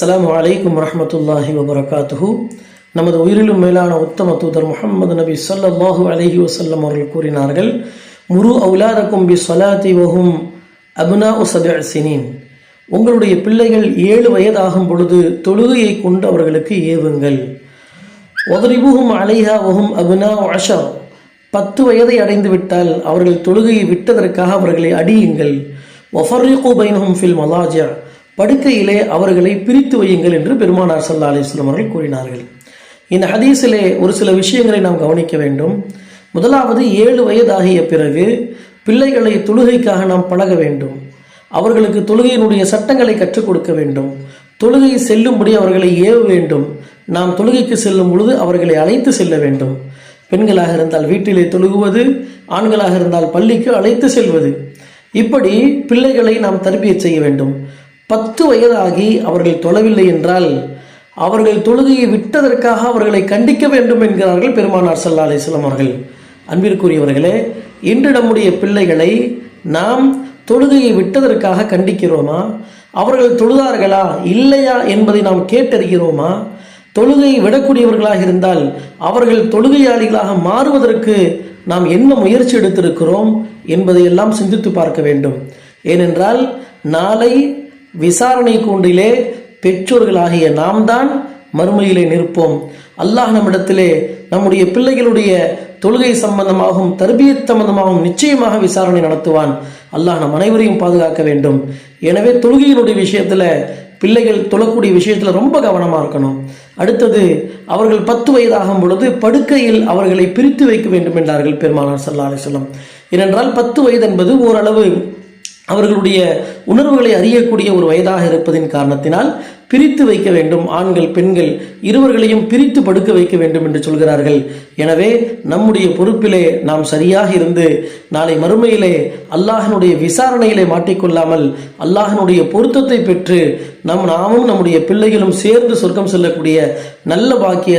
அஸ்லாம் வலைக்கம் வரமத்துல்லாஹி வபரகாத்துஹு. நமது உயிரிலும் மேலான உத்தம தூதர் முகமது நபி ஸல்லல்லாஹு அலஹி வசல்லம் அவர்கள் கூறினார்கள் முரு அவுலாதக்கும் பி சொலாத்தி வஹும் அபுனா சபி சினீன். உங்களுடைய பிள்ளைகள் ஏழு வயதாகும் பொழுது தொழுகையை கொண்டு அவர்களுக்கு ஏவுங்கள். ஒதரிபுகும் அலைஹா வஹும் அபுனா அஷா பத்து வயதை அடைந்து விட்டால் அவர்கள் தொழுகையை விட்டதற்காக அவர்களை அடியுங்கள். ஒஃபர்ரிகு பைனஹும் ஃபில் மலாஜா படுக்கையிலே அவர்களை பிரித்து வையுங்கள் என்று பெருமானார் சல்லா அலிஸ்லாம் அவர்கள் கூறினார்கள். இந்த ஹதீஸிலே ஒரு சில விஷயங்களை நாம் கவனிக்க வேண்டும். முதலாவது ஏழு வயதாகிய பிறகு பிள்ளைகளை தொழுகைக்காக நாம் பழக வேண்டும். அவர்களுக்கு தொழுகையினுடைய சட்டங்களை கற்றுக் கொடுக்க வேண்டும். தொழுகை செல்லும்படி அவர்களை ஏவ வேண்டும். நாம் தொழுகைக்கு செல்லும் பொழுது அவர்களை அழைத்து செல்ல வேண்டும். பெண்களாக இருந்தால் வீட்டிலே தொழுகுவது ஆண்களாக இருந்தால் பள்ளிக்கு அழைத்து செல்வது. இப்படி பிள்ளைகளை நாம் தர்பியச் செய்ய வேண்டும். பத்து வயதாகி அவர்கள் தொழவில்லை என்றால் அவர்கள் தொழுகையை விட்டதற்காக அவர்களை கண்டிக்க வேண்டும் என்கிறார்கள் பெருமானார் சல்லா அலிஸ்லாம் அவர்கள். அன்பிற்குரியவர்களே இன்று நம்முடைய பிள்ளைகளை நாம் தொழுகையை விட்டதற்காக கண்டிக்கிறோமா? அவர்கள் தொழுதார்களா? இல்லையா என்பதை நாம் கேட்டறிகிறோமா? தொழுகையை விடக்கூடியவர்களாக இருந்தால் அவர்கள் தொழுகையாளிகளாக மாறுவதற்கு நாம் என்ன முயற்சி எடுத்திருக்கிறோம் என்பதையெல்லாம் சிந்தித்து பார்க்க வேண்டும். ஏனென்றால் நாளை விசாரணை கூண்டிலே பெற்றோர்களாகிய நாம் தான் மறுமையிலே நிற்போம். அல்லாஹ் நம்மிடத்திலே நம்முடைய பிள்ளைகளுடைய தொழுகை சம்பந்தமாகவும் தர்பியத் சம்பந்தமாகவும் நிச்சயமாக விசாரணை நடத்துவான். அல்லாஹ் நம் அனைவரையும் பாதுகாக்க வேண்டும். எனவே தொழுகையினுடைய விஷயத்தில் பிள்ளைகள் தொழக்கூடிய விஷயத்தில் ரொம்ப கவனமாக இருக்கணும். அடுத்தது அவர்கள் பத்து வயதாகும் பொழுது படுக்கையில் அவர்களை பிரித்து வைக்க வேண்டும் என்றார்கள் பெருமானார் சல்லா அலிஸ்லாம் ஏனென்றால் பத்து வயது என்பது ஓரளவு அவர்களுடைய உணர்வுகளை அறியக்கூடிய ஒரு வயதாக இருப்பதின் காரணத்தினால் பிரித்து வைக்க வேண்டும். ஆண்கள் பெண்கள் இருவர்களையும் பிரித்து படுக்க வைக்க வேண்டும் என்று சொல்கிறார்கள். எனவே நம்முடைய பொறுப்பிலே நாம் சரியாக இருந்து நாளை மறுமையிலே அல்லாஹனுடைய விசாரணையிலே மாட்டிக்கொள்ளாமல் அல்லாஹனுடைய பொருத்தத்தை பெற்று நம் நாமும் நம்முடைய பிள்ளைகளும் சேர்ந்து சொர்க்கம் செல்லக்கூடிய நல்ல பாக்கிய